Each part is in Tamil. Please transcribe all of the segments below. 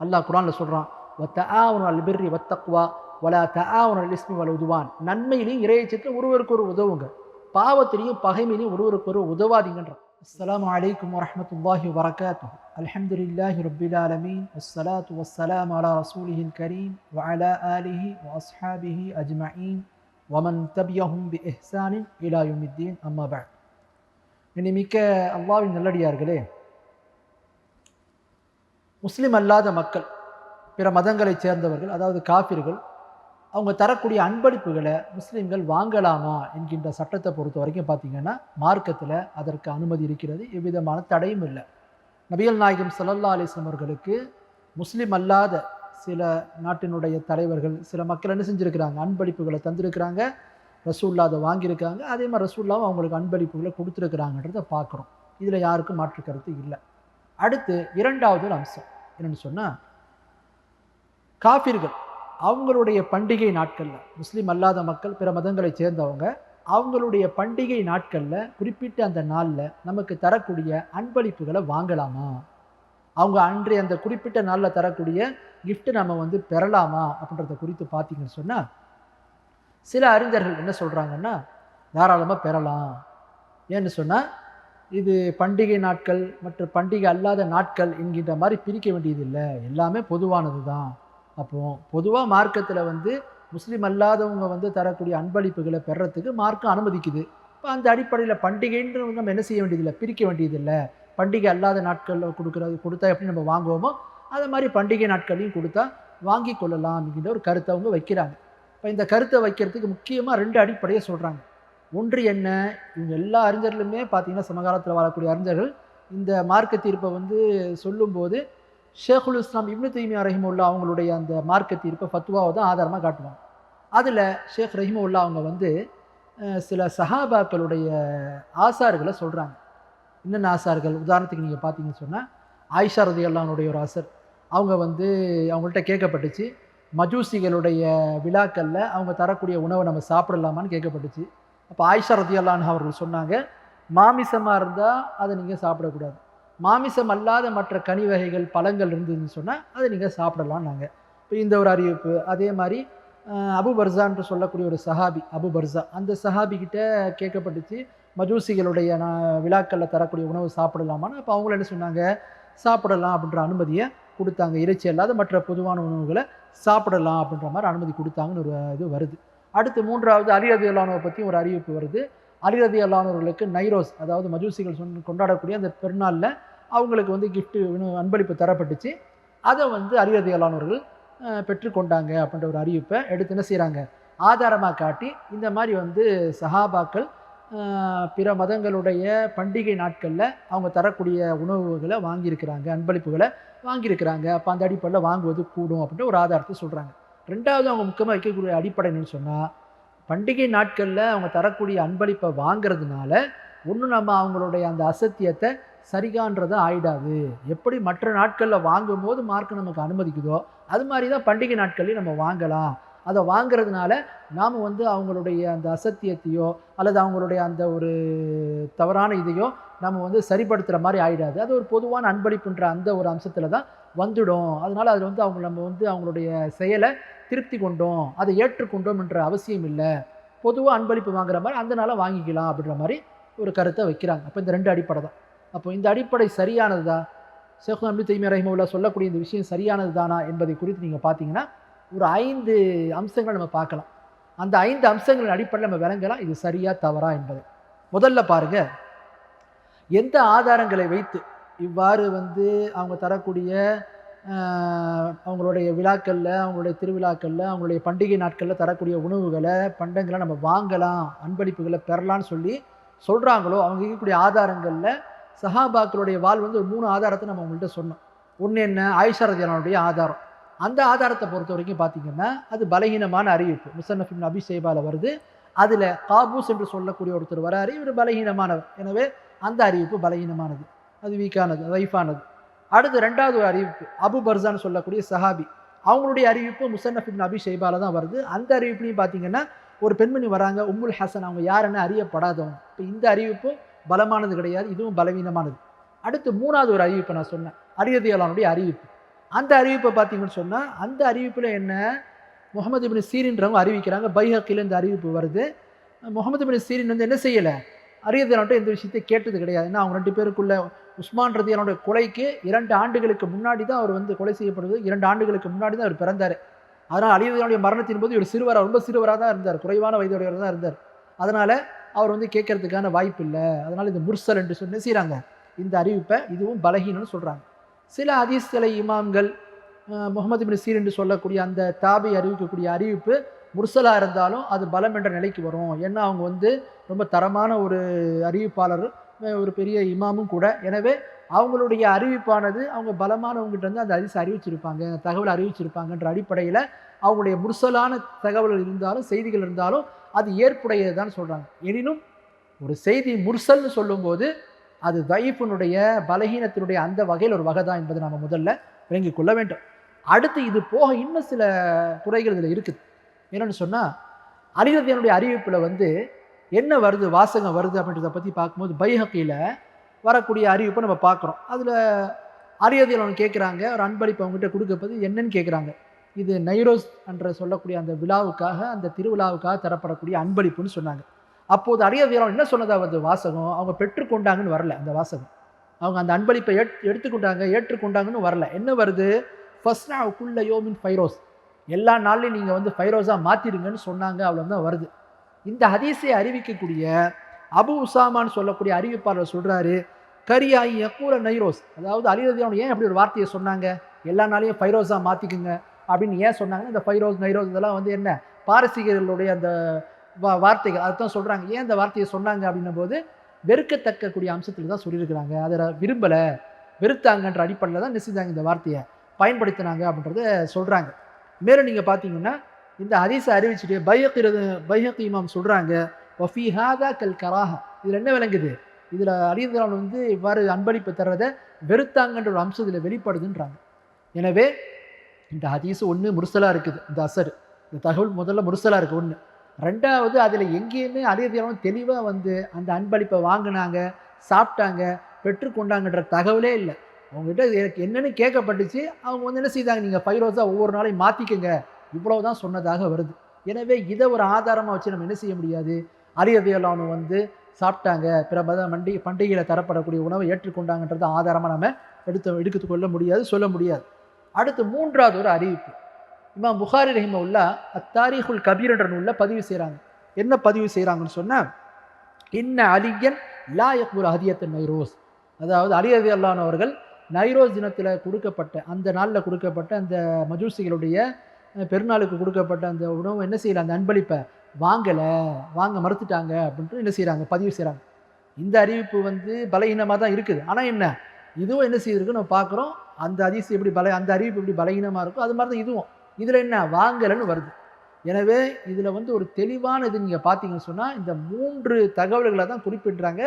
அல்லாஹ் குரானில் சொல்கிறான் வத்தஆவன அல் பிர்ரி வத்தக்வா வலா தஆவன அல் இஸ்மி வல் உதுவான் நன்மையிலையும் இறையச்சத்தில் ஒருவருக்கு ஒரு உதவுங்க பாவத்திலையும் பகைமையிலையும் ஒருவருக்கு ஒரு உதவாதீங்கன்றான் அஸ்ஸலாமு அலைக்கும் வரஹ்மத்துல்லாஹி வபரகாத்துஹு அல்ஹம்துலில்லாஹி ரப்பில் ஆலமீன் வஸ்ஸலாத்து வஸ்ஸலாமு அலா ரசூலிஹில் கரீம் வஅலா ஆலிஹி வஅஸ்ஹாபிஹி அஜ்மஈன் வமன் தபியஹும் பி இஹ்சானின் இலா யௌமித்தீன் அம்மா பஅத் இனிமிக்க அல்லாஹ்வின் நல்லடியார்களே முஸ்லீம் அல்லாத மக்கள் பிற மதங்களைச் சேர்ந்தவர்கள் அதாவது காபிர்கள் அவங்க தரக்கூடிய அன்பளிப்புகளை முஸ்லீம்கள் வாங்கலாமா என்கின்ற சட்டத்தை பொறுத்த வரைக்கும் பார்த்தீங்கன்னா மார்க்கத்தில் அதற்கு அனுமதி இருக்கிறது எவ்விதமான தடையும் இல்லை. நபிகள் நாயகம் சல்லல்லா அலைஹி அவர்களுக்கு முஸ்லீம் அல்லாத சில நாட்டினுடைய தலைவர்கள் சில மக்கள் என்ன செஞ்சுருக்கிறாங்க? அன்பளிப்புகளை தந்திருக்கிறாங்க ரசூல்லா அதை வாங்கியிருக்காங்க அதே மாதிரி ரசூல்லாவும் அவங்களுக்கு அன்பளிப்புகளை கொடுத்துருக்குறாங்கன்றதை பார்க்குறோம். இதில் யாருக்கும் மாற்று கருத்து இல்லை. அடுத்து இரண்டாவது ஒரு அம்சம். என்னென்னு சொன்னால் காஃபிர்கள் அவங்களுடைய பண்டிகை நாட்களில் முஸ்லீம் அல்லாத மக்கள் பிற மதங்களைச் சேர்ந்தவங்க அவங்களுடைய பண்டிகை நாட்களில் குறிப்பிட்ட அந்த நாளில் நமக்கு தரக்கூடிய அன்பளிப்புகளை வாங்கலாமா? அவங்க அன்றைய அந்த குறிப்பிட்ட நாளில் தரக்கூடிய கிஃப்ட்டு நம்ம வந்து பெறலாமா? அப்படின்றத குறித்து பார்த்தீங்கன்னு சொன்னால் சில அறிஞர்கள் என்ன சொல்கிறாங்கன்னா தாராளமாக பெறலாம். ஏன்னு சொன்னால் இது பண்டிகை நாட்கள் மற்றும் பண்டிகை அல்லாத நாட்கள் என்கின்ற மாதிரி பிரிக்க வேண்டியதில்லை. எல்லாமே பொதுவானது தான் அப்போ பொதுவாக மார்க்கத்தில் வந்து முஸ்லீம் அல்லாதவங்க வந்து தரக்கூடிய அன்பளிப்புகளை பெறத்துக்கு மார்க்கம் அனுமதிக்குது. இப்போ அந்த அடிப்படையில் பண்டிகைன்ற நம்ம என்ன செய்ய வேண்டியதில்லை? பிரிக்க வேண்டியதில்லை. பண்டிகை அல்லாத நாட்களில் கொடுக்குறது கொடுத்தா எப்படி நம்ம வாங்குவோமோ அதை மாதிரி பண்டிகை நாட்களையும் கொடுத்தா வாங்கி கொள்ளலாம் அப்படிங்கிற ஒரு கருத்தை அவங்க வைக்கிறாங்க. இப்போ இந்த கருத்தை வைக்கிறதுக்கு முக்கியமாக ரெண்டு அடிப்படையை சொல்கிறாங்க ஒன்று என்ன? இவங்க எல்லா அறிஞர்களுமே பார்த்திங்கன்னா சமகாலத்தில் வாழக்கூடிய அறிஞர்கள். இந்த மார்க்க தீர்ப்பை வந்து சொல்லும்போது ஷேகுல் இஸ்லாம் இப்னு தீமியா ரஹிமுல்லா அவங்களுடைய அந்த மார்க்க தீர்ப்பை ஃபத்துவாவை தான் ஆதாரமாக காட்டுவாங்க. அதில் ஷேக் ரஹிமுல்லா அவங்க வந்து சில சஹாபாக்களுடைய ஆசார்களை சொல்கிறாங்க என்னென்ன ஆசார்கள்? உதாரணத்துக்கு நீங்கள் பார்த்தீங்கன்னு சொன்னால் ஆயிஷா ரதி அல்லானுடைய ஒரு ஆசர். அவங்க வந்து அவங்கள்ட்ட கேட்கப்பட்டுச்சு. மஜூசிகளுடைய விழாக்களில் அவங்க தரக்கூடிய உணவை நம்ம சாப்பிடலாமான்னு கேட்கப்பட்டுச்சு. அப்போ ஆயிஷா ரதி அவர்கள் சொன்னாங்க மாமிசமாக இருந்தால் அதை நீங்கள் சாப்பிடக்கூடாது. மாமிசம் அல்லாத மற்ற கனி வகைகள் பழங்கள் இருந்ததுன்னு சொன்னால் அதை நீங்கள் சாப்பிடலாம் நாங்கள் இப்போ இந்த ஒரு அறிவிப்பு அதே மாதிரி அபு பர்சான்ட்டு சொல்லக்கூடிய ஒரு சஹாபி அபு பர்சா அந்த சஹாபிக்கிட்ட கேட்கப்பட்டுச்சு மஜூசிகளுடைய நான் விழாக்களில் தரக்கூடிய உணவு சாப்பிடலாமான்னு? அப்போ அவங்கள என்ன சொன்னாங்க சாப்பிடலாம் அப்படின்ற அனுமதியை கொடுத்தாங்க. இறைச்சி அல்லாத மற்ற பொதுவான உணவுகளை சாப்பிடலாம் அப்படின்ற மாதிரி அனுமதி கொடுத்தாங்கன்னு ஒரு இது வருது. அடுத்து மூன்றாவது அலி ரதி அல்லானோவை பற்றி ஒரு அறிவிப்பு வருது. அலி ரதி அல்லானவர்களுக்கு நைரோஸ் அதாவது மஜூசிகள் சொன்ன கொண்டாடக்கூடிய அந்த பெருநாளில் அவங்களுக்கு வந்து கிஃப்ட்டு உணவு அன்பளிப்பு தரப்பட்டுச்சு. அதை வந்து அலி ரதி அல்லானவர்கள் பெற்றுக்கொண்டாங்க அப்படின்ற ஒரு அறிவிப்பை எடுத்து என்ன செய்கிறாங்க ஆதாரமாக காட்டி இந்த மாதிரி வந்து சஹாபாக்கள் பிற மதங்களுடைய பண்டிகை நாட்களில் அவங்க தரக்கூடிய உணவுகளை வாங்கியிருக்கிறாங்க அன்பளிப்புகளை வாங்கியிருக்கிறாங்க. அப்போ அந்த அடிப்படையில் வாங்குவது கூடும் அப்படின்ற ஒரு ஆதாரத்தை சொல்கிறாங்க ரெண்டாவது அவங்க முக்கியமாக வைக்கக்கூடிய அடிப்படை என்னன்னு சொன்னால் பண்டிகை நாட்களில் அவங்க தரக்கூடிய அன்பளிப்பை வாங்குறதுனால ஒன்றும் நம்ம அவங்களுடைய அந்த அசத்தியத்தை சரிகான்றதை ஆயிடாது. எப்படி மற்ற நாட்களில் வாங்கும்போது மார்க் நமக்கு அனுமதிக்குதோ அது மாதிரி தான் பண்டிகை நாட்கள்லையும் நம்ம வாங்கலாம். அதை வாங்குறதுனால நாம் வந்து அவங்களுடைய அந்த அசத்தியத்தையோ அல்லது அவங்களுடைய அந்த ஒரு தவறான இதையோ நம்ம வந்து சரிப்படுத்துகிற மாதிரி ஆகிடாது அது ஒரு பொதுவான அன்பளிப்புன்ற அந்த ஒரு அம்சத்தில் தான் வந்துடும். அதனால் அதில் வந்து அவங்க நம்ம வந்து அவங்களுடைய செயலை திருப்தி கொண்டோம் அதை ஏற்றுக்கொண்டோம் என்ற அவசியம் இல்லை. பொதுவாக அன்பளிப்பு வாங்குற மாதிரி அந்த நாளாக வாங்கிக்கலாம் அப்படின்ற மாதிரி ஒரு கருத்தை வைக்கிறாங்க. அப்போ இந்த ரெண்டு அடிப்படை தான். அப்போ இந்த அடிப்படை சரியானது தான் ஷேக் அம்பி தைமியா ரஹிமுல்லா சொல்லக்கூடிய இந்த விஷயம் சரியானது தானா என்பதை குறித்து நீங்கள் பார்த்தீங்கன்னா ஒரு ஐந்து அம்சங்கள் நம்ம பார்க்கலாம். அந்த ஐந்து அம்சங்களின் அடிப்படையில் நம்ம விளங்கலாம். இது சரியா தவறா என்பதை. முதல்ல பாருங்க. எந்த ஆதாரங்களை வைத்து இவ்வாறு வந்து அவங்க தரக்கூடிய அவங்களுடைய விழாக்களில் அவங்களுடைய திருவிழாக்களில் அவங்களுடைய பண்டிகை நாட்களில் தரக்கூடிய உணவுகளை பண்டங்களை நம்ம வாங்கலாம் அன்பளிப்புகளை பெறலாம்னு சொல்லி சொல்கிறாங்களோ அவங்க இருக்கக்கூடிய ஆதாரங்களில் சஹாபாக்களுடைய வாழ் வந்து ஒரு மூணு ஆதாரத்தை நம்ம அவங்கள்ட்ட சொன்னோம். ஒன்று என்ன? ஆயுஷரதியானுடைய ஆதாரம். அந்த ஆதாரத்தை பொறுத்த வரைக்கும் பார்த்தீங்கன்னா அது பலகீனமான அறிவிப்பு. முசன்னஃபின் அபி சேபால வருது. அதில் காபூஸ் என்று சொல்லக்கூடிய ஒருத்தர் வராரு. இவர் பலகீனமானவர். எனவே அந்த அறிவிப்பு பலகீனமானது. அது வீக்கானது ரைஃபானது அடுத்து ரெண்டாவது ஒரு அறிவிப்பு. அபு பர்சான்னு சொல்லக்கூடிய சஹாபி. அவங்களுடைய அறிவிப்பு முசன்னஃபின் அபி ஷைபால தான் வருது. அந்த அறிவிப்புலையும் பார்த்தீங்கன்னா ஒரு பெண்மணி வராங்க உம்முல் ஹசன். அவங்க யாருன்னு அறியப்படாதவங்க. இப்போ இந்த அறிவிப்பும் பலமானது கிடையாது. இதுவும் பலவீனமானது. அடுத்து மூணாவது ஒரு அறிவிப்பை நான் சொன்னேன். அரியதியாளனுடைய அறிவிப்பு. அந்த அறிவிப்பை பார்த்தீங்கன்னு சொன்னால் அந்த அறிவிப்பில் என்ன? முகமது இபின் சீரின்றவங்க அறிவிக்கிறாங்க. பைஹக்கில் இந்த அறிவிப்பு வருது. முகமது இபின் சீரின் வந்து என்ன செய்யலை? அரியதலான்ட்டு எந்த விஷயத்தை கேட்டது கிடையாது. ஏன்னா அவங்க ரெண்டு பேருக்குள்ள உஸ்மான் ரதியானுடைய கொலைக்கு இரண்டு ஆண்டுகளுக்கு முன்னாடி தான் அவர் வந்து கொலை செய்யப்படுது. இரண்டு ஆண்டுகளுக்கு முன்னாடி தான் அவர் பிறந்தார். அதனால் அலியுதனுடைய மரணத்தின் போது இவர் சிறுவராக ரொம்ப சிறுவராக தான் இருந்தார். குறைவான வயதுடையவர் தான் இருந்தார். அதனால் அவர் வந்து கேட்கறதுக்கான வாய்ப்பு இல்லை. அதனால் இந்த முர்சல் என்று சொல்லி செய்கிறாங்க இந்த அறிவிப்பை இதுவும் பலகீனம்னு சொல்கிறாங்க சில ஹதீஸ்களை இமாம்கள் முகமது பின் சீர் என்று சொல்லக்கூடிய அந்த தாபை அறிவிக்கக்கூடிய அறிவிப்பு முர்சலாக இருந்தாலும் அது பலம் என்ற நிலைக்கு வரும். ஏன்னா அவங்க வந்து ரொம்ப தரமான ஒரு அறிவிப்பாளர் ஒரு பெரிய இமாமும் கூட. எனவே அவங்களுடைய அறிவிப்பானது அவங்க பலமானவங்ககிட்ட இருந்து அந்த அதிச அறிவிச்சிருப்பாங்க தகவல் அறிவிச்சிருப்பாங்கன்ற அடிப்படையில் அவங்களுடைய முர்சலான தகவல்கள் இருந்தாலும் செய்திகள் இருந்தாலும் அது ஏற்புடையது தான் சொல்கிறாங்க எனினும் ஒரு செய்தி முர்சல்னு சொல்லும்போது அது தைஃபினுடைய பலகீனத்தினுடைய அந்த வகையில் ஒரு வகை தான் என்பதை நம்ம முதல்ல விளங்கிக் கொள்ள வேண்டும். அடுத்து இது போக இன்னும் சில குறைகள் இதில் இருக்குது. என்னென்னு சொன்னால் அலிரதியனுடைய அறிவிப்பில் வந்து என்ன வருது வாசகம் வருது அப்படின்றத பற்றி பார்க்கும்போது பைஹக்கியில் வரக்கூடிய அறிவிப்பை நம்ம பார்க்குறோம். அதில் அரியதியில் அவங்க கேட்குறாங்க ஒரு அன்பளிப்பு அவங்ககிட்ட கொடுக்கப்பது என்னன்னு கேட்குறாங்க. இது நைரோஸ் என்ற சொல்லக்கூடிய அந்த விழாவுக்காக அந்த திருவிழாவுக்காக தரப்படக்கூடிய அன்பளிப்புன்னு சொன்னாங்க. அப்போது அரியதியாளன் என்ன சொன்னதாவது வாசகம். அவங்க பெற்றுக்கொண்டாங்கன்னு வரல அந்த வாசகம். அவங்க அந்த அன்பளிப்பை எடுத்துக்கொண்டாங்க ஏற்றுக்கொண்டாங்கன்னு வரல. என்ன வருது? ஃபர்ஸ்ட் குள்ள யோமின் ஃபைரோஸ் எல்லா நாள்லையும் நீங்கள் வந்து ஃபைரோஸாக மாற்றிடுங்கன்னு சொன்னாங்க அவ்வளோ தான் வருது. இந்த ஹதீஸை அறிவிக்கக்கூடிய அபு உசாமான்னு சொல்லக்கூடிய அறிவிப்பாளர் சொல்கிறாரு கரியாயி யக்கூல நைரோஸ். அதாவது அலிரதியான் ஏன் அப்படி ஒரு வார்த்தையை சொன்னாங்க? எல்லா நாளையும் ஃபைரோஸாக மாற்றிக்குங்க அப்படின்னு ஏன் சொன்னாங்கன்னா இந்த ஃபைரோஸ் நைரோஸ் இதெல்லாம் வந்து என்ன? பாரசீகர்களுடைய அந்த வா வார்த்தைகள். தான் சொல்கிறாங்க ஏன் இந்த வார்த்தையை சொன்னாங்க அப்படின்னும் போது வெறுக்கத்தக்கக்கூடிய அம்சத்தில் தான் சொல்லியிருக்கிறாங்க. அதை விரும்பலை. வெறுத்தாங்கன்ற அடிப்படையில் தான் நிச்சயதாங்க இந்த வார்த்தையை. பயன்படுத்தினாங்க அப்படின்றத சொல்கிறாங்க மேலும் நீங்கள் பார்த்தீங்கன்னா இந்த ஹதீஸை அறிவிச்சுட்டு பையக்கிறது பையக் இமாம் சொல்கிறாங்க ஒஃபி ஹாதா கல் கராஹா. இதில் என்ன விளங்குது? இதில் அலிதலான் வந்து இவ்வாறு அன்பளிப்பு தர்றதை வெறுத்தாங்கன்ற ஒரு அம்சம் இதில் வெளிப்படுதுன்றாங்க. எனவே இந்த ஹதீஸ் ஒன்று முருசலாக இருக்குது. இந்த அசர். இந்த தகவல் முதல்ல முருசலாக இருக்குது ஒன்று ரெண்டாவது அதில் எங்கேயுமே அலிதலான் தெளிவாக வந்து அந்த அன்பளிப்பை வாங்கினாங்க சாப்பிட்டாங்க பெற்றுக்கொண்டாங்கன்ற தகவலே இல்லை. அவங்ககிட்ட எனக்கு என்னென்னு கேட்கப்பட்டுச்சு. அவங்க வந்து என்ன செய்தாங்க? நீங்கள் ஃபைரோஸாக ஒவ்வொரு நாளையும் மாற்றிக்கங்க இவ்வளவு தான் சொன்னதாக வருது. எனவே இதை ஒரு ஆதாரமாக வச்சு நம்ம என்ன செய்ய முடியாது? அரியதையெல்லாம் வந்து சாப்பிட்டாங்க. பிற மத மண்டி பண்டிகையில் தரப்படக்கூடிய உணவை ஏற்றுக்கொண்டாங்கன்றது ஆதாரமாக நம்ம எடுத்து எடுத்துக்கொள்ள முடியாது சொல்ல முடியாது. அடுத்து மூன்றாவது ஒரு அறிவிப்பு. இமாம் புகாரி ரஹிமவுல்லா அத்தாரிஹுல் கபீர் என்ற நூலில் பதிவு செய்கிறாங்க என்ன பதிவு செய்கிறாங்கன்னு சொன்னால் இன்ன அலியன் லா யக்புல் ஹதியத்தன் நைரோஸ். அதாவது அலியதி அல்லானவர்கள் நைரோஸ் தினத்தில் கொடுக்கப்பட்ட அந்த நாளில் கொடுக்கப்பட்ட அந்த மஜூசிகளுடைய பெருநாளுக்கு கொடுக்கப்பட்ட அந்த உணவு என்ன செய்யல? அந்த அன்பளிப்பை வாங்கலை. வாங்க மறுத்துட்டாங்க அப்படின்ட்டு என்ன செய்கிறாங்க பதிவு செய்கிறாங்க இந்த அறிவிப்பு வந்து பலகீனமாக தான் இருக்குது. ஆனால் என்ன? இதுவும் என்ன செய்திருக்கு நம்ம பார்க்குறோம். அந்த அதிசயம் எப்படி பல அந்த அறிவிப்பு எப்படி பலகீனமாக இருக்கோ அது மாதிரி தான் இதுவும். இதில் என்ன? வாங்கலைன்னு வருது. எனவே இதில் வந்து ஒரு தெளிவான இது நீங்கள் பார்த்தீங்கன்னு சொன்னால் இந்த மூன்று தகவல்களை தான் குறிப்பிடுறாங்க.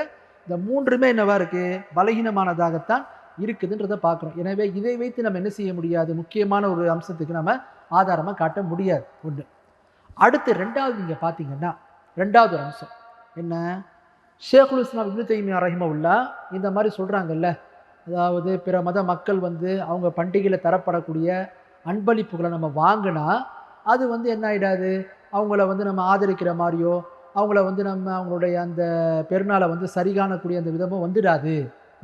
இந்த மூன்றுமே என்னவா இருக்குது பலகீனமானதாகத்தான் இருக்குதுன்றதை பார்க்குறோம். எனவே இதை வைத்து நம்ம என்ன செய்ய முடியாது? முக்கியமான ஒரு அம்சத்துக்கு நம்ம ஆதாரமாக காட்ட முடியாது. ஒன்று அடுத்து ரெண்டாவது நீங்கள் பார்த்தீங்கன்னா ரெண்டாவது ஒரு அம்சம். என்ன? ஷேகுல் இஸ்லாம் இப்னு தைமியா ரஹிமவுல்லா இந்த மாதிரி சொல்கிறாங்கல்ல அதாவது பிற மத மக்கள் வந்து அவங்க பண்டிகையில் தரப்படக்கூடிய அன்பளிப்புகளை நம்ம வாங்கினா அது வந்து என்ன ஆகிடாது அவங்கள வந்து நம்ம ஆதரிக்கிற மாதிரியோ அவங்கள வந்து நம்ம அவங்களுடைய அந்த பெருநாளை வந்து சரி காணக்கூடிய அந்த விதமும் வந்துடாது.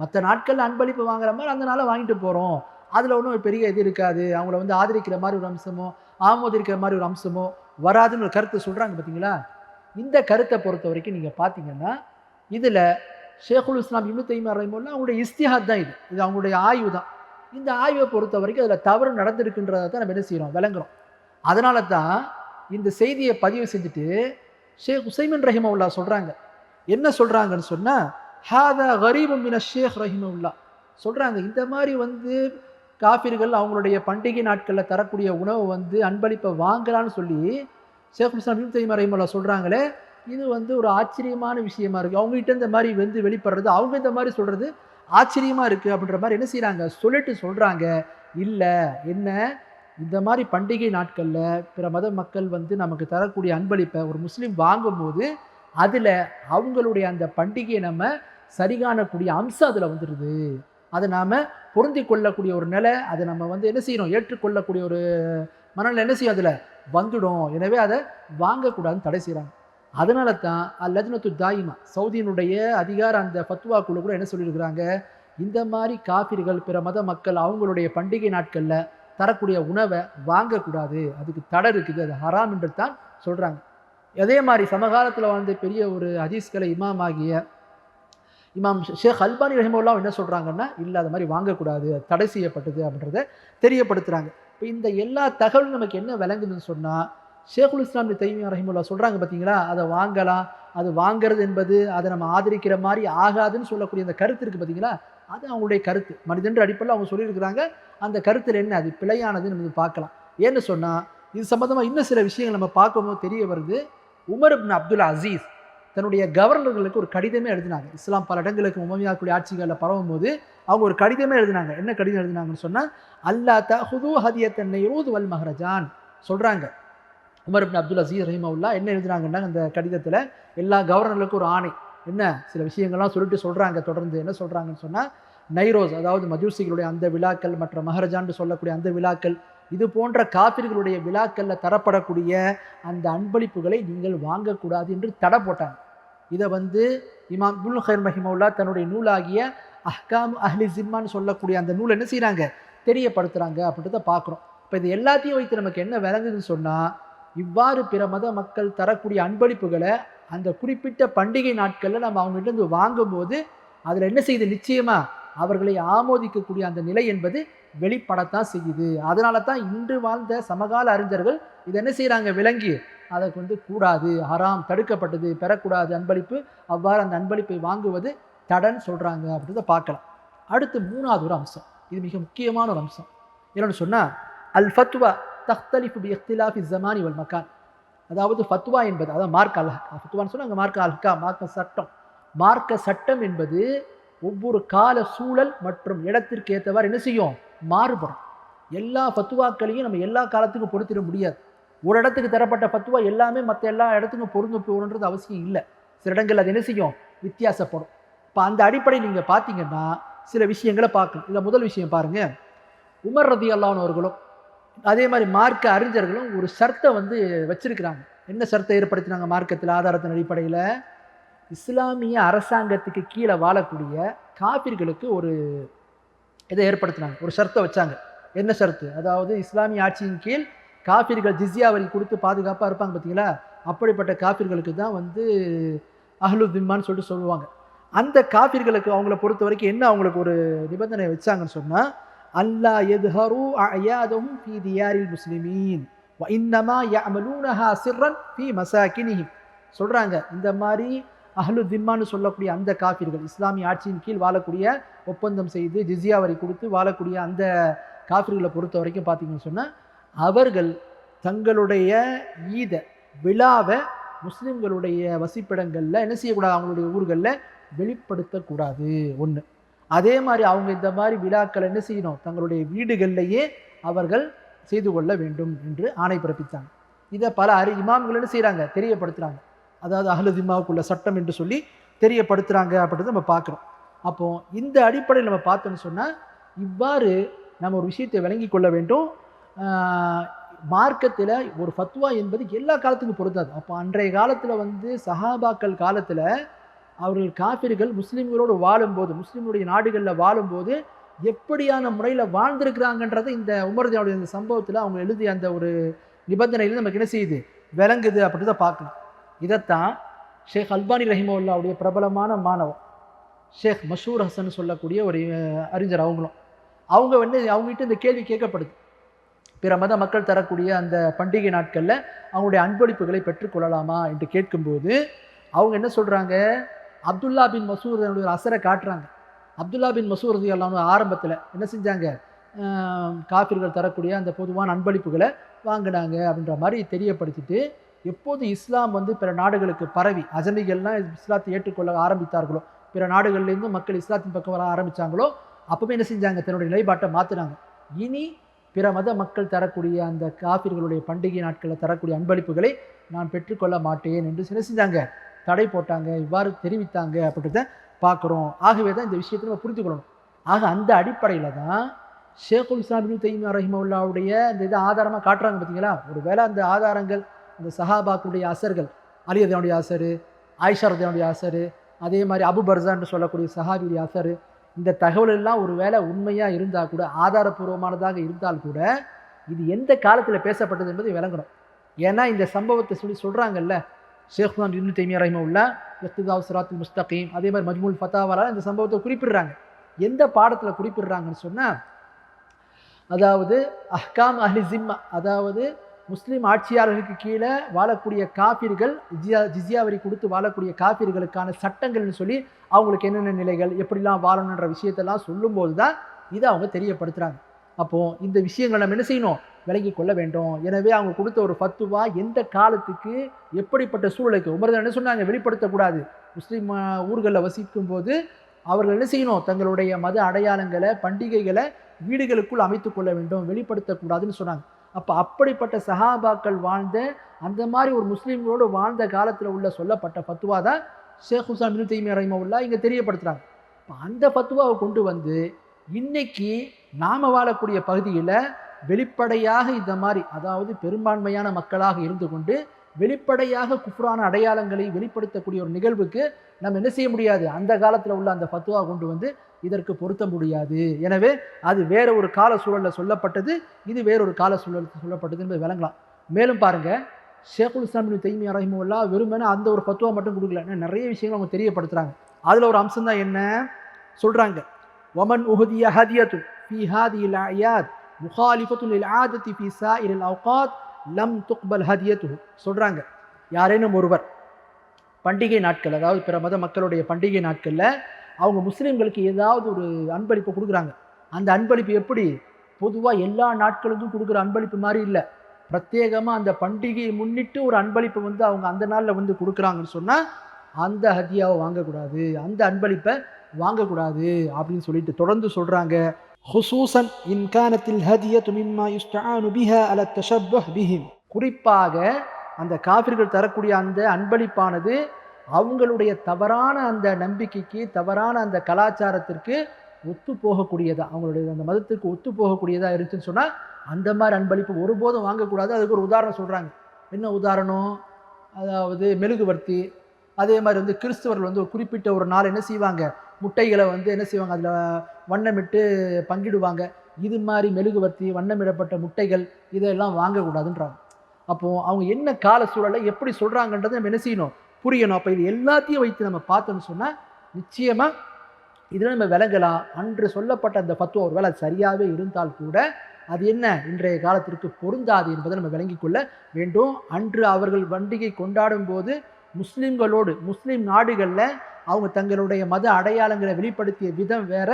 மற்ற நாட்களில் அன்பளிப்பு வாங்குற மாதிரி அந்த நாளை வாங்கிட்டு போகிறோம் அதில் ஒன்றும் ஒரு பெரிய இது இருக்காது. அவங்கள வந்து ஆதரிக்கிற மாதிரி ஒரு அம்சமோ ஆமோதிக்கிற மாதிரி ஒரு அம்சமோ வராதுன்னு ஒரு கருத்து சொல்கிறாங்க பார்த்தீங்களா இந்த கருத்தை பொறுத்த வரைக்கும் நீங்கள் பார்த்தீங்கன்னா இதில் ஷேகுல் இஸ்லாம் இப்னு தைமியா ரஹிமுல்லா அவங்களுடைய இஸ்திஹாத் தான் இது. இது அவங்களுடைய ஆய்வு தான். இந்த ஆய்வை பொறுத்த வரைக்கும் அதில் தவறு நடந்திருக்குன்றதை தான் நம்ம என்ன செய்கிறோம் விளங்குறோம். அதனால தான் இந்த செய்தியை பதிவு செஞ்சுட்டு ஷேக் உசைமின் ரஹிமவுல்லா சொல்கிறாங்க என்ன சொல்கிறாங்கன்னு சொன்னால் ஹாதா கரீபு மின ஷேக் ரஹிமவுல்லா சொல்கிறாங்க இந்த மாதிரி வந்து காஃபிர்கள் அவங்களுடைய பண்டிகை நாட்களில் தரக்கூடிய உணவை வந்து அன்பளிப்பை வாங்கலான்னு சொல்லி ஷேக் இஸ்லாம் இப்னு தைமியா ரஹிமவுல்லா சொல்கிறாங்களே இது வந்து ஒரு ஆச்சரியமான விஷயமா இருக்குது அவங்ககிட்ட இந்த மாதிரி வந்து வெளிப்படுறது அவங்க இந்த மாதிரி சொல்கிறது ஆச்சரியமாக இருக்குது அப்படின்ற மாதிரி என்ன செய்கிறாங்க சொல்லிட்டு சொல்கிறாங்க இல்லை என்ன? இந்த மாதிரி பண்டிகை நாட்களில் பிற மத மக்கள் வந்து நமக்கு தரக்கூடிய அன்பளிப்பை ஒரு முஸ்லீம் வாங்கும்போது அதில் அவங்களுடைய அந்த பண்டிகையை நம்ம சரி காணக்கூடிய அம்சம் அதில் வந்துடுது அதை நாம் பொருந்தி கொள்ளக்கூடிய ஒரு நிலை அதை நம்ம வந்து என்ன செய்யணும் ஏற்றுக்கொள்ளக்கூடிய ஒரு மனநிலை என்ன செய்யும் அதில்? வந்துடும். எனவே அதை வாங்கக்கூடாதுன்னு தடை செய்கிறாங்க அதனால தான் அல்லஜ்னத்து தாயிமா சவுதியினுடைய அதிகார அந்த ஃபத்வா குழு கூட என்ன சொல்லியிருக்கிறாங்க? இந்த மாதிரி காபிர்கள் பிற மத மக்கள் அவங்களுடைய பண்டிகை நாட்களில் தரக்கூடிய உணவை வாங்கக்கூடாது. அதுக்கு தடை இருக்குது. அது ஹராம் என்று தான் சொல்கிறாங்க அதே மாதிரி சமகாலத்தில் வாழ்ந்த பெரிய ஒரு ஹதீஸ்களை இமாம் ஆகிய இமாம் ஷேக் அல்பானி ரஹிமுல்லா என்ன சொல்கிறாங்கன்னா இல்லை அது மாதிரி வாங்கக்கூடாது. தடை செய்யப்பட்டது அப்படின்றத தெரியப்படுத்துகிறாங்க இப்போ இந்த எல்லா தகவலும் நமக்கு என்ன விளங்குதுன்னு சொன்னால் ஷேகுல் இஸ்லாம் தைமியா ரஹிமுல்லா சொல்கிறாங்க பார்த்தீங்களா அதை வாங்கலாம். அது வாங்குறது என்பது அதை நம்ம ஆதரிக்கிற மாதிரி ஆகாதுன்னு சொல்லக்கூடிய அந்த கருத்து இருக்குது பார்த்தீங்களா அது அவங்களுடைய கருத்து. மனிதன்ற அடிப்படையில் அவங்க சொல்லியிருக்கிறாங்க. அந்த கருத்தில் என்ன? அது பிழையானதுன்னு நம்ம பார்க்கலாம். ஏன்னு சொன்னால் இது சம்மந்தமாக இன்னும் சில விஷயங்கள் நம்ம பார்க்கும்போது தெரிய வருது. உமர் இப்னு அப்துல் அசீஸ் தன்னுடைய கவர்னர்களுக்கு ஒரு கடிதமே எழுதினாங்க. இஸ்லாம் பல இடங்களுக்கு உமமியாக்குடைய ஆட்சிகளில் பரவும் போது அவங்க ஒரு கடிதமே எழுதினாங்க. என்ன கடிதம் எழுதினாங்கன்னு சொன்னால் அல்லா தஹுது ஹதியத்தன்னை ரோது வல் மஹரஜான் சொல்கிறாங்க உமர் இப்னு அப்துல் அசீஸ் ரஹிமவுல்லா என்ன எழுதினாங்கன்னா அந்த கடிதத்தில் எல்லா கவர்னர்களுக்கும் ஒரு ஆணை. என்ன? சில விஷயங்கள்லாம் சொல்லிட்டு சொல்கிறாங்க தொடர்ந்து என்ன சொல்கிறாங்கன்னு சொன்னால் நைரோஸ் அதாவது மஜூசிகளுடைய அந்த விழாக்கள் மற்ற மஹரஜான்னு சொல்லக்கூடிய அந்த விழாக்கள் இது போன்ற காப்பிர்களுடைய விழாக்களில் தரப்படக்கூடிய அந்த அன்பளிப்புகளை நீங்கள் வாங்கக்கூடாது என்று தடை போட்டாங்க. இதை வந்து இமாம் இபுல் ஹைர் மஹிமவுல்லா தன்னுடைய நூலாகிய அஹ்காம் அஹ்லி ஜிம்மான்னு சொல்லக்கூடிய அந்த நூல் என்ன செய்கிறாங்க தெரியப்படுத்துகிறாங்க அப்படின்றத பார்க்குறோம். இப்போ இது எல்லாத்தையும் வைத்து நமக்கு என்ன விளங்குதுன்னு சொன்னால் இவ்வாறு பிற மத மக்கள் தரக்கூடிய அன்பளிப்புகளை அந்த குறிப்பிட்ட பண்டிகை நாட்களில் நம்ம அவங்ககிட்ட இருந்து வாங்கும்போது அதில் என்ன செய்யுது? நிச்சயமாக அவர்களை ஆமோதிக்கக்கூடிய அந்த நிலை என்பது வெளிப்படத்தான் செய்யுது. அதனால தான் இன்று வாழ்ந்த சமகால அறிஞர்கள் இதை என்ன செய்கிறாங்க விளங்கி அதற்கு வந்து கூடாது ஹராம் தடுக்கப்பட்டது பெறக்கூடாது அன்பளிப்பு அவ்வாறு அந்த அன்பளிப்பை வாங்குவது தடன் சொல்கிறாங்க அப்படின்றத பார்க்கலாம். அடுத்து மூணாவது ஒரு அம்சம். இது மிக முக்கியமான ஒரு அம்சம். என்னென்னு சொன்னால் அல் ஃபத்வா தஹ்தலிஃபு பி இஃப்திலாஃபி ஜமானி வல் மக்கான் அதாவது ஃபத்வா என்பது அதாவது மார்க் அல் ஃபத்வான்னு சொன்னாங்க மார்க் அல்ஹா மார்க்க சட்டம். மார்க்க சட்டம் என்பது ஒவ்வொரு கால சூழல் மற்றும் இடத்திற்கு ஏற்றவாறு என்ன செய்யும்? மாறுபடும். எல்லா ஃபத்துவாக்களையும் நம்ம எல்லா காலத்துக்கும் பொருத்திட முடியாது. ஒரு இடத்துக்கு தரப்பட்ட ஃபத்துவா எல்லாமே மற்ற எல்லா இடத்துக்கும் பொருந்து போகணுன்றது அவசியம் இல்லை. சில இடங்கள் அது என்ன செய்யும்? வித்தியாசப்படும். இப்போ அந்த அடிப்படையில் நீங்கள் பார்த்தீங்கன்னா சில விஷயங்களை பார்க்கணும் இதில் முதல் விஷயம் பாருங்கள் உமர் ரதி அல்லானவர்களும் அதே மாதிரி மார்க்க அறிஞர்களும் ஒரு சர்த்தை வந்து வச்சிருக்கிறாங்க. என்ன சர்த்தை ஏற்படுத்தினாங்க மார்க்கத்தில் ஆதாரத்தின் அடிப்படையில்? இஸ்லாமிய அரசாங்கத்துக்கு கீழே வாழக்கூடிய காபிர்களுக்கு ஒரு இதை ஏற்படுத்தினாங்க ஒரு சர்த்தை வச்சாங்க. என்ன சர்த்து? அதாவது இஸ்லாமிய ஆட்சியின் கீழ் காபிர்கள் ஜிஸ்யா வரி கொடுத்து பாதுகாப்பாக இருப்பாங்க பார்த்தீங்களா அப்படிப்பட்ட காபிர்களுக்கு தான் வந்து அஹ்லுதிம்மான்னு சொல்லிட்டு சொல்லுவாங்க. அந்த காபிர்களுக்கு அவங்கள பொறுத்த வரைக்கும் என்ன அவங்களுக்கு ஒரு நிபந்தனை வச்சாங்கன்னு சொன்னால் அல்லா எதுஹரு அயாதவும் ஃபி தியாரில் முஸ்லிமீன். இன்னமா யமலூனஹா சிர்ரன் ஃபி மசாக்கினிஹிம். சொல்கிறாங்க இந்த மாதிரி அஹ்லு திம்மான்னு சொல்லக்கூடிய அந்த காஃபிர்கள் இஸ்லாமிய ஆட்சியின் கீழ் வாழக்கூடிய ஒப்பந்தம் செய்து ஜிஸ்யா வரி கொடுத்து வாழக்கூடிய அந்த காஃபிர்களை பொறுத்த வரைக்கும் பார்த்தீங்கன்னு சொன்னால் அவர்கள் தங்களுடைய ஈத விழாவை முஸ்லீம்களுடைய வசிப்பிடங்களில் என்ன செய்யக்கூடாது? அவங்களுடைய ஊர்களில் வெளிப்படுத்தக்கூடாது. ஒன்று அதே மாதிரி அவங்க இந்த மாதிரி விழாக்கள் என்ன செய்யணும்? தங்களுடைய வீடுகளிலேயே அவர்கள் செய்து கொள்ள வேண்டும் என்று ஆணை பிறப்பித்தாங்க. இதை பல அறி இமாம்கள் என்ன செய்கிறாங்க தெரியப்படுத்துகிறாங்க அதாவது அஹ்லு திம்மாவுக்குள்ள சட்டம் என்று சொல்லி தெரியப்படுத்துகிறாங்க அப்படின்றத நம்ம பார்க்குறோம். அப்போது இந்த அடிப்படையில் நம்ம பார்த்தோம்னு சொன்னால் இவ்வாறு நம்ம ஒரு விஷயத்தை விளங்கி கொள்ள வேண்டும். மார்க்கத்தில் ஒரு ஃபத்வா என்பது எல்லா காலத்துக்கும் பொருந்தாது. அப்போ அன்றைய காலத்தில் வந்து சஹாபாக்கள் காலத்தில் அவர்கள் காபிர்கள் முஸ்லீம்களோடு வாழும்போது முஸ்லீம்களுடைய நாடுகளில் வாழும்போது எப்படியான முறையில் வாழ்ந்திருக்கிறாங்கன்றது இந்த உமர்தியாவுடைய இந்த சம்பவத்தில் அவங்க எழுதிய அந்த ஒரு நிபந்தனையில் நமக்கு என்ன செய்யுது? விளங்குது அப்படின்றத பார்க்கலாம். இதைத்தான் ஷேக் அல்பானி ரஹிமவுல்லாவுடைய பிரபலமான மாணவன் ஷேக் மஷூர் ஹசன் சொல்லக்கூடிய ஒரு அறிஞர் அவங்களும். அவங்க வந்து அவங்ககிட்ட இந்த கேள்வி கேட்கப்படுது. பிற மத மக்கள் தரக்கூடிய அந்த பண்டிகை நாட்களில் அவங்களுடைய அன்பளிப்புகளை பெற்றுக்கொள்ளலாமா என்று கேட்கும்போது அவங்க என்ன சொல்கிறாங்க அப்துல்லா பின் மசூர் ஒரு அசரை காட்டுறாங்க. அப்துல்லா பின் மசூர் எல்லாம் ஆரம்பத்தில் என்ன செஞ்சாங்க? காஃபிர்கள் தரக்கூடிய அந்த பொதுவான அன்பளிப்புகளை வாங்கினாங்க அப்படின்ற மாதிரி தெரியப்படுத்திட்டு எப்போது இஸ்லாம் வந்து பிற நாடுகளுக்கு பரவி அஜமிகள்லாம் இஸ்லாத்தை ஏற்றுக்கொள்ள ஆரம்பித்தார்களோ பிற நாடுகள்லேருந்து மக்கள் இஸ்லாத்தின் பக்கம் வர ஆரம்பித்தாங்களோ அப்போவே என்ன செஞ்சாங்க? தன்னுடைய நிலைப்பாட்டை மாற்றினாங்க இனி பிற மத மக்கள் தரக்கூடிய அந்த காபிர்களுடைய பண்டிகை நாட்களில் தரக்கூடிய அன்பளிப்புகளை நான் பெற்றுக்கொள்ள மாட்டேன் என்று என்ன செஞ்சாங்க? தடை போட்டாங்க இவ்வாறு தெரிவித்தாங்க அப்படின்றத பார்க்குறோம். ஆகவே தான் இந்த விஷயத்தை நம்ம புரிந்து கொள்ளணும். ஆக அந்த அடிப்படையில் தான் ஷேகுல் இஸ்லாம் இப்னு தைமியா ரஹிமவுல்லாவுடைய இந்த இதை ஆதாரமாக காட்டுறாங்க பார்த்தீங்களா ஒருவேளை அந்த ஆதாரங்கள் அந்த சஹாபாக்குடைய அசர்கள் அலி ரதியானுடைய அசரு ஆயிஷா அசரு அதே மாதிரி அபு பர்சான்னு சொல்லக்கூடிய சஹாபியுடைய அசரு இந்த தகவல் எல்லாம் ஒருவேளை உண்மையாக இருந்தால் கூட ஆதாரபூர்வமானதாக இருந்தால் கூட இது எந்த காலத்தில் பேசப்பட்டது என்பதை விளங்கணும். ஏன்னா இந்த சம்பவத்தை சொல்லி சொல்கிறாங்கல்ல ஷேக் தான் இப்னு தைமியா ரஹிமவுல்லா இஃப்திதாவ் சிராத்துல் முஸ்தகீம் அதே மாதிரி மஜ்முல் ஃபத்தாவால இந்த சம்பவத்தை குறிப்பிடுறாங்க. எந்த பாடத்தில் குறிப்பிடுறாங்கன்னு சொன்னால் அதாவது அஹ்காம் அஹ்லி ஜிம்மா அதாவது முஸ்லீம் ஆட்சியாளர்களுக்கு கீழே வாழக்கூடிய காப்பீர்கள் ஜியா ஜிசியா வரி கொடுத்து வாழக்கூடிய காப்பீர்களுக்கான சட்டங்கள்னு சொல்லி அவங்களுக்கு என்னென்ன நிலைகள் எப்படிலாம் வாழணுன்ற விஷயத்தெல்லாம் சொல்லும்போது தான் இதை அவங்க தெரியப்படுத்துகிறாங்க அப்போது இந்த விஷயங்களை நம்ம என்ன செய்யணும்? விலகி கொள்ள வேண்டும். எனவே அவங்க கொடுத்த ஒரு ஃபத்துவா எந்த காலத்துக்கு எப்படிப்பட்ட சூழலுக்கு? உமர் என்ன சொன்னாங்க? வெளிப்படுத்தக்கூடாது. முஸ்லீம் ஊர்களில் வசிக்கும் போது அவர்கள் என்ன செய்யணும்? தங்களுடைய மத அடையாளங்களை பண்டிகைகளை வீடுகளுக்குள் அமைத்து கொள்ள வேண்டும். வெளிப்படுத்தக்கூடாதுன்னு சொன்னாங்க. அப்போ அப்படிப்பட்ட சஹாபாக்கள் வாழ்ந்த அந்த மாதிரி ஒரு முஸ்லீம்களோடு வாழ்ந்த காலத்தில் உள்ள சொல்லப்பட்ட ஃபத்துவா தான் ஷேக் ஹுசான் பின் தைமியா ரஹிமவுல்லா இங்கே தெரியப்படுத்துகிறாங்க இப்போ அந்த ஃபத்துவாவை கொண்டு வந்து இன்னைக்கு நாம் வாழக்கூடிய பகுதியில் வெளிப்படையாக இந்த மாதிரி அதாவது பெரும்பான்மையான மக்களாக இருந்து கொண்டு வெளிப்படையாக குஃப்ரான அடையாளங்களை வெளிப்படுத்தக்கூடிய ஒரு நிகழ்வுக்கு நம்ம என்ன செய்ய முடியாது? அந்த காலத்தில் உள்ள அந்த ஃபத்துவா கொண்டு வந்து இதற்கு பொருத்த முடியாது. எனவே அது வேற ஒரு கால சூழலில் சொல்லப்பட்டது. இது வேறொரு கால சூழலுக்கு சொல்லப்பட்டது என்பது விளங்கலாம். மேலும் பாருங்கள் ஷேகுல் இஸ்லாமின் தைமி ரஹிமுல்லா வெறுமனே அந்த ஒரு ஃபத்துவா மட்டும் கொடுக்கல. நிறைய விஷயங்கள் அவங்க தெரியப்படுத்துகிறாங்க அதில் ஒரு அம்சம் தான் என்ன? சொல்கிறாங்க ஒமன் உஹதிய ஹதியத்து في هذه الأعياد مخالفة للعادة في سائر الأوقات சாஇர் இல் அவுகாத் லம் துக்பல் ஹதியத்து சொல்றாங்க. யாரேனும் ஒருவர் பண்டிகை நாட்கள் அதாவது பிற மத மக்களுடைய பண்டிகை நாட்களில் அவங்க முஸ்லீம்களுக்கு ஏதாவது ஒரு அன்பளிப்பு கொடுக்குறாங்க. அந்த அன்பளிப்பு எப்படி? பொதுவாக எல்லா நாட்களுக்கும் கொடுக்குற அன்பளிப்பு மாதிரி இல்லை. பிரத்யேகமாக அந்த பண்டிகையை முன்னிட்டு ஒரு அன்பளிப்பை வந்து அவங்க அந்த நாளில் வந்து கொடுக்குறாங்கன்னு சொன்னால் அந்த ஹதியாவை வாங்கக்கூடாது அந்த அன்பளிப்பை வாங்கக்கூடாது அப்படின்னு சொல்லிட்டு தொடர்ந்து சொல்கிறாங்க ஹுசூசன் இன்கானத்தில் ஹதிய மிம்மா யுஸ்டானு பிஹா அல தஷப்பஹ் பிஹிம் குறிப்பாக அந்த காபிர்கள் தரக்கூடிய அந்த அன்பளிப்பானது அவங்களுடைய தவறான அந்த நம்பிக்கைக்கு தவறான அந்த கலாச்சாரத்திற்கு ஒத்து போகக்கூடியதா அவங்களுடைய அந்த மதத்துக்கு ஒத்து போகக்கூடியதா இருந்துச்சுன்னு சொன்னால் அந்த மாதிரி அன்பளிப்பு ஒருபோதும் வாங்கக்கூடாது. அதுக்கு ஒரு உதாரணம் சொல்கிறாங்க என்ன உதாரணம்? அதாவது மெழுகுவர்த்தி அதே மாதிரி வந்து கிறிஸ்தவர்கள் வந்து ஒரு குறிப்பிட்ட ஒரு நாள் என்ன செய்வாங்க? முட்டைகளை வந்து என்ன செய்வாங்க? அதில் வண்ணமிட்டு பங்கிடுவாங்க. இது மாதிரி மெழுகுவர்த்தி வண்ணமிடப்பட்ட முட்டைகள் இதெல்லாம் வாங்கக்கூடாதுன்றாங்க. அப்போது அவங்க என்ன கால சூழலை எப்படி சொல்கிறாங்கன்றதை நம்ம என்ன செய்யணும்? புரியணும். அப்போ இது எல்லாத்தையும் வைத்து நம்ம பார்த்தோம்னு சொன்னால் நிச்சயமாக இதில் நம்ம விளங்கலாம். அன்று சொல்லப்பட்ட அந்த பத்துவம் ஒரு வேலை சரியாகவே இருந்தால் கூட அது என்ன? இன்றைய காலத்திற்கு பொருந்தாது என்பதை நம்ம விளங்கிக் கொள்ள வேண்டும். அன்று அவர்கள் பண்டிகை கொண்டாடும் போது முஸ்லீம்களோடு முஸ்லீம் நாடுகளில் அவங்க தங்களுடைய மத அடையாளங்களை வெளிப்படுத்திய விதம் வேற.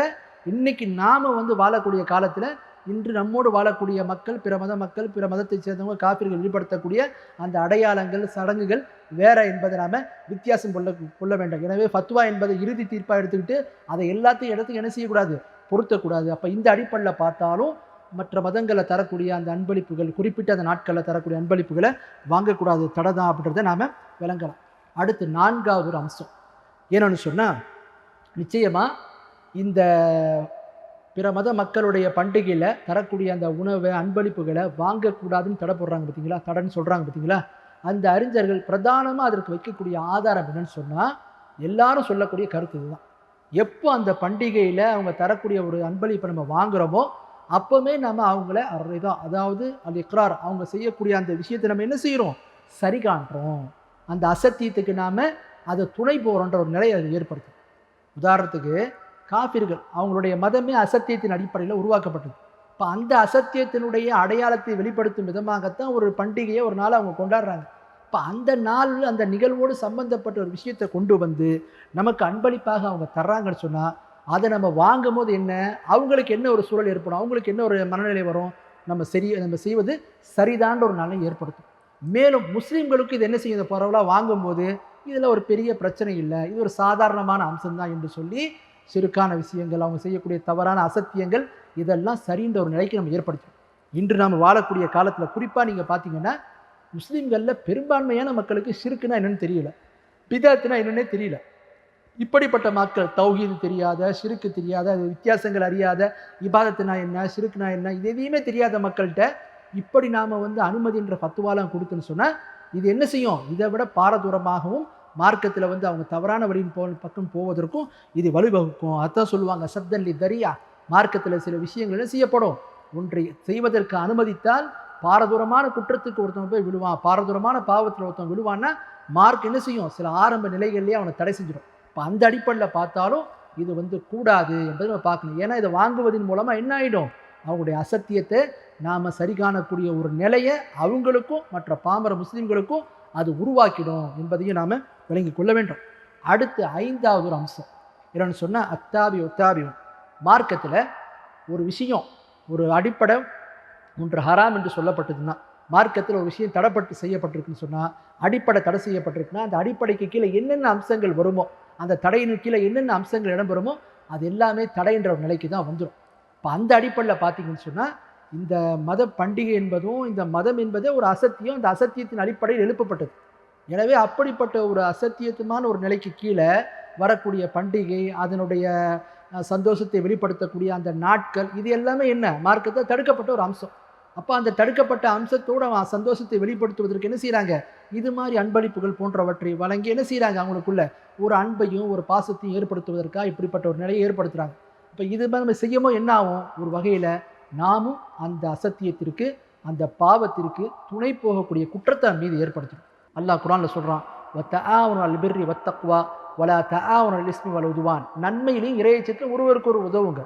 இன்னைக்கு நாம் வந்து வாழக்கூடிய காலத்தில் இன்று நம்மோடு வாழக்கூடிய மக்கள் பிற மத மக்கள் பிற மதத்தைச் சேர்ந்தவங்க காப்பீர்கள் வெளிப்படுத்தக்கூடிய அந்த அடையாளங்கள் சடங்குகள் வேற என்பதை நாம் வித்தியாசம் கொள்ள கொள்ள வேண்டும். எனவே ஃபத்வா என்பதை இறுதி தீர்ப்பாக எடுத்துக்கிட்டு அதை எல்லாத்தையும் இடத்துக்கு என்ன செய்யக்கூடாது? பொருத்தக்கூடாது. அப்போ இந்த அடிப்படையில் பார்த்தாலும் மற்ற மதங்களை தரக்கூடிய அந்த அன்பளிப்புகள் குறிப்பிட்ட அந்த நாட்களில் தரக்கூடிய அன்பளிப்புகளை வாங்கக்கூடாது. தடை தான் அப்படின்றத நாம் விளங்கலாம். அடுத்து நான்காவது ஒரு அம்சம். என்னன்னு சொன்னால் நிச்சயமாக இந்த பிற மத மக்களுடைய பண்டிகையில் தரக்கூடிய அந்த உணவை அன்பளிப்புகளை வாங்கக்கூடாதுன்னு தடை போடுறாங்க பார்த்தீங்களா தடைன்னு சொல்கிறாங்க பார்த்தீங்களா அந்த அறிஞர்கள் பிரதானமாக அதற்கு வைக்கக்கூடிய ஆதாரம் என்னன்னு சொன்னால் எல்லாரும் சொல்லக்கூடிய கருத்து இதுதான். எப்போ அந்த பண்டிகையில் அவங்க தரக்கூடிய ஒரு அன்பளிப்பை நம்ம வாங்குறோமோ அப்போவுமே நம்ம அவங்கள அரைதா அதாவது அந்த இக்ரார் அவங்க செய்யக்கூடிய அந்த விஷயத்தை நம்ம என்ன செய்கிறோம் சரி காண்றோம். அந்த அசத்தியத்துக்கு நாம் அதை துணை போகிறோன்ற ஒரு நிலையை அது ஏற்படுத்தும். உதாரணத்துக்கு காபிர்கள் அவங்களுடைய மதமே அசத்தியத்தின் அடிப்படையில் உருவாக்கப்பட்டது. இப்போ அந்த அசத்தியத்தினுடைய அடையாளத்தை வெளிப்படுத்தும் விதமாகத்தான் ஒரு பண்டிகையை ஒரு நாள் அவங்க கொண்டாடுறாங்க. இப்போ அந்த நாளில் அந்த நிகழ்வோடு சம்பந்தப்பட்ட ஒரு விஷயத்தை கொண்டு வந்து நமக்கு அன்பளிப்பாக அவங்க தர்றாங்கன்னு சொன்னால் அதை நம்ம வாங்கும் போது என்ன? அவங்களுக்கு என்ன ஒரு சூழல் ஏற்படும்? அவங்களுக்கு என்ன ஒரு மனநிலை வரும்? நம்ம சரி நம்ம செய்வது சரிதான்ற ஒரு நிலை ஏற்படுத்தும். மேலும் முஸ்லீம்களுக்கு இது என்ன செய்யும்? பரவலாக வாங்கும்போது இதில் ஒரு பெரிய பிரச்சனை இல்லை. இது ஒரு சாதாரணமான அம்சம்தான் என்று சொல்லி சிறுக்கான விஷயங்கள் அவங்க செய்யக்கூடிய தவறான அசத்தியங்கள் இதெல்லாம் சரின்ற ஒரு நிலைக்கு நம்ம ஏற்படுத்தும் இன்று நாம் வாழக்கூடிய காலத்தில் குறிப்பாக நீங்கள் பார்த்தீங்கன்னா முஸ்லீம்களில் பெரும்பான்மையான மக்களுக்கு சிறுக்குன்னா என்னென்னு தெரியல. பிதாத்துனா என்னன்னே தெரியல. இப்படிப்பட்ட மக்கள் தௌஹீது தெரியாத சிறுக்கு தெரியாத அது வித்தியாசங்கள் அறியாத இபாதத்துனா என்ன சிறுக்குனா என்ன இது எதையுமே தெரியாத மக்கள்கிட்ட இப்படி நாம் வந்து அனுமதின்ற ஃபத்துவாலாம் கொடுத்துன்னு சொன்னால் இது என்ன செய்யும்? இதை விட பாரதூரமாகவும் மார்க்கத்தில் வந்து அவங்க தவறான வழியின் போ பக்கம் போவதற்கும் இது வழிவகுக்கும். அதான் சொல்லுவாங்க சப்தன்லி தரியா. மார்க்கத்தில் சில விஷயங்கள் என்ன செய்யப்படும்? ஒன்றை செய்வதற்கு அனுமதித்தால் பாரதூரமான குற்றத்துக்கு ஒருத்தவன் போய் விழுவான். பாரதூரமான பாவத்தில் ஒருத்தன் விழுவான்னா மார்க் என்ன செய்யும்? சில ஆரம்ப நிலைகள்லேயே அவனை தடை செஞ்சிடும். இப்போ அந்த அடிப்படையில் பார்த்தாலும் இது வந்து கூடாது என்பதை நம்ம பார்க்கணும். ஏன்னா இதை வாங்குவதன் மூலமாக என்ன ஆகிடும் அவங்களுடைய அசத்தியத்தை நாம் சரி காணக்கூடிய ஒரு நிலையை அவங்களுக்கும் மற்ற பாமர முஸ்லீம்களுக்கும் அது உருவாக்கிடும் என்பதையும் நாம் விளங்கி கொள்ள வேண்டும். அடுத்து ஐந்தாவது ஒரு அம்சம். என்னென்னு சொன்னால் அத்தாபி ஒத்தாபியும் மார்க்கத்தில் ஒரு விஷயம் ஒரு அடிப்படை ஒன்று ஹராம் என்று சொல்லப்பட்டதுன்னா மார்க்கத்தில் ஒரு விஷயம் தடைப்பட்டு செய்யப்பட்டிருக்குன்னு சொன்னால் அடிப்படை தடை செய்யப்பட்டிருக்குன்னா அந்த அடிப்படைக்கு கீழே என்னென்ன அம்சங்கள் வருமோ அந்த தடையின் கீழே என்னென்ன அம்சங்கள் இடம்பெறுமோ அது எல்லாமே தடைன்ற ஒரு நிலைக்கு தான் வந்துடும் இப்போ அந்த அடிப்படையில் பார்த்தீங்கன்னு சொன்னால் இந்த மத பண்டிகை என்பதும் இந்த மதம் என்பதே ஒரு அசத்தியம். அந்த அசத்தியத்தின் அடிப்படையில் எழுப்பப்பட்டது. எனவே அப்படிப்பட்ட ஒரு அசத்தியத்துமான ஒரு நிலைக்கு கீழே வரக்கூடிய பண்டிகை அதனுடைய சந்தோஷத்தை வெளிப்படுத்தக்கூடிய அந்த நாட்கள் இது எல்லாமே என்ன? மார்க்கத்தை தடுக்கப்பட்ட ஒரு அம்சம். அப்போ அந்த தடுக்கப்பட்ட அம்சத்தோடு அவன் சந்தோஷத்தை வெளிப்படுத்துவதற்கு என்ன செய்கிறாங்க இது மாதிரி அன்பளிப்புகள் போன்றவற்றை வழங்கி என்ன செய்கிறாங்க அவங்களுக்குள்ள? ஒரு அன்பையும் ஒரு பாசத்தையும் ஏற்படுத்துவதற்காக இப்படிப்பட்ட ஒரு நிலையை ஏற்படுத்துகிறாங்க இப்போ இது மாதிரி நம்ம செய்யமோ என்ன ஆகும்? ஒரு வகையில் நாமும் அந்த அசத்தியத்திற்கு அந்த பாவத்திற்கு துணை போகக்கூடிய குற்றத்தை மீது ஏற்படுத்தும் அல்லாஹ் குரானில் சொல்கிறான் வத்தஆவன அல்பிர்ரி வத்தக்வா வலா தஆவன இஸ்மி வள உதுவான். நன்மையிலையும் இறையச்சத்தில் ஒருவருக்கு ஒரு உதவுங்க.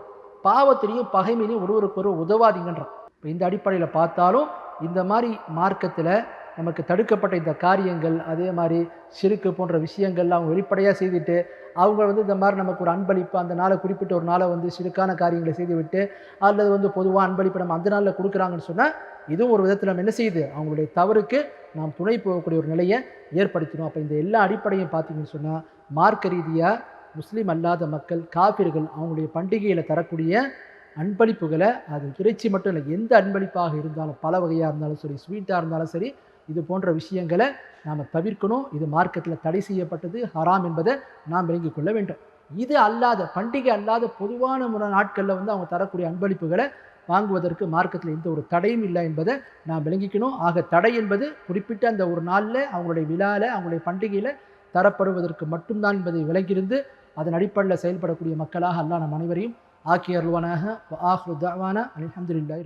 பாவத்திலையும் பகைமையிலையும் ஒருவருக்கு ஒரு உதவாதீங்கன்றான். இப்போ இந்த அடிப்படையில் பார்த்தாலும் இந்த மாதிரி மார்க்கத்தில் நமக்கு தடுக்கப்பட்ட இந்த காரியங்கள் அதே மாதிரி சிறுக்கு போன்ற விஷயங்கள் அவங்க வெளிப்படையாக செய்துட்டு அவங்க வந்து இந்த மாதிரி நமக்கு ஒரு அன்பளிப்பு அந்த நாளை குறிப்பிட்ட ஒரு நாளை வந்து சிறுக்கான காரியங்களை செய்துவிட்டு அல்லது வந்து பொதுவாக அன்பளிப்பு நம்ம அந்த நாளில் கொடுக்குறாங்கன்னு சொன்னால் இதுவும் ஒரு விதத்தில் நம்ம என்ன செய்யுது? அவங்களுடைய தவறுக்கு நாம் துணை போகக்கூடிய ஒரு நிலையை ஏற்படுத்தினோம் அப்போ இந்த எல்லா அடிப்படையும் பார்த்தீங்கன்னு சொன்னால் மார்க்க ரீதியாக முஸ்லீம் அல்லாத மக்கள் காபிர்கள் அவங்களுடைய பண்டிகையில் தரக்கூடிய அன்பளிப்புகளை அது இறைச்சி மட்டும் இல்லை எந்த அன்பளிப்பாக இருந்தாலும் பல வகையாக இருந்தாலும் சரி ஸ்வீட்டாக இருந்தாலும் சரி இது போன்ற விஷயங்களை நாம் தவிர்க்கணும். இது மார்க்கத்தில் தடை செய்யப்பட்டது ஹராம் என்பதை நாம் விளங்கிக் கொள்ள வேண்டும். இது அல்லாத பண்டிகை அல்லாத பொதுவான முறை நாட்களில் வந்து அவங்க தரக்கூடிய அன்பளிப்புகளை வாங்குவதற்கு மார்க்கத்தில் எந்த ஒரு தடையும் இல்லை என்பதை நாம் விளங்கிக்கணும். ஆக தடை என்பது குறிப்பிட்ட அந்த ஒரு நாளில் அவங்களுடைய விழாவில் அவங்களுடைய பண்டிகையில் தரப்படுவதற்கு மட்டும்தான் என்பதை விளங்கியிருந்து அதன் அடிப்படையில் செயல்படக்கூடிய மக்களாக அல்லான நம் அனைவரையும் ஆக்கியர்வானாக ஆஹ்ரு தாவானா அலமதுல்லாஹி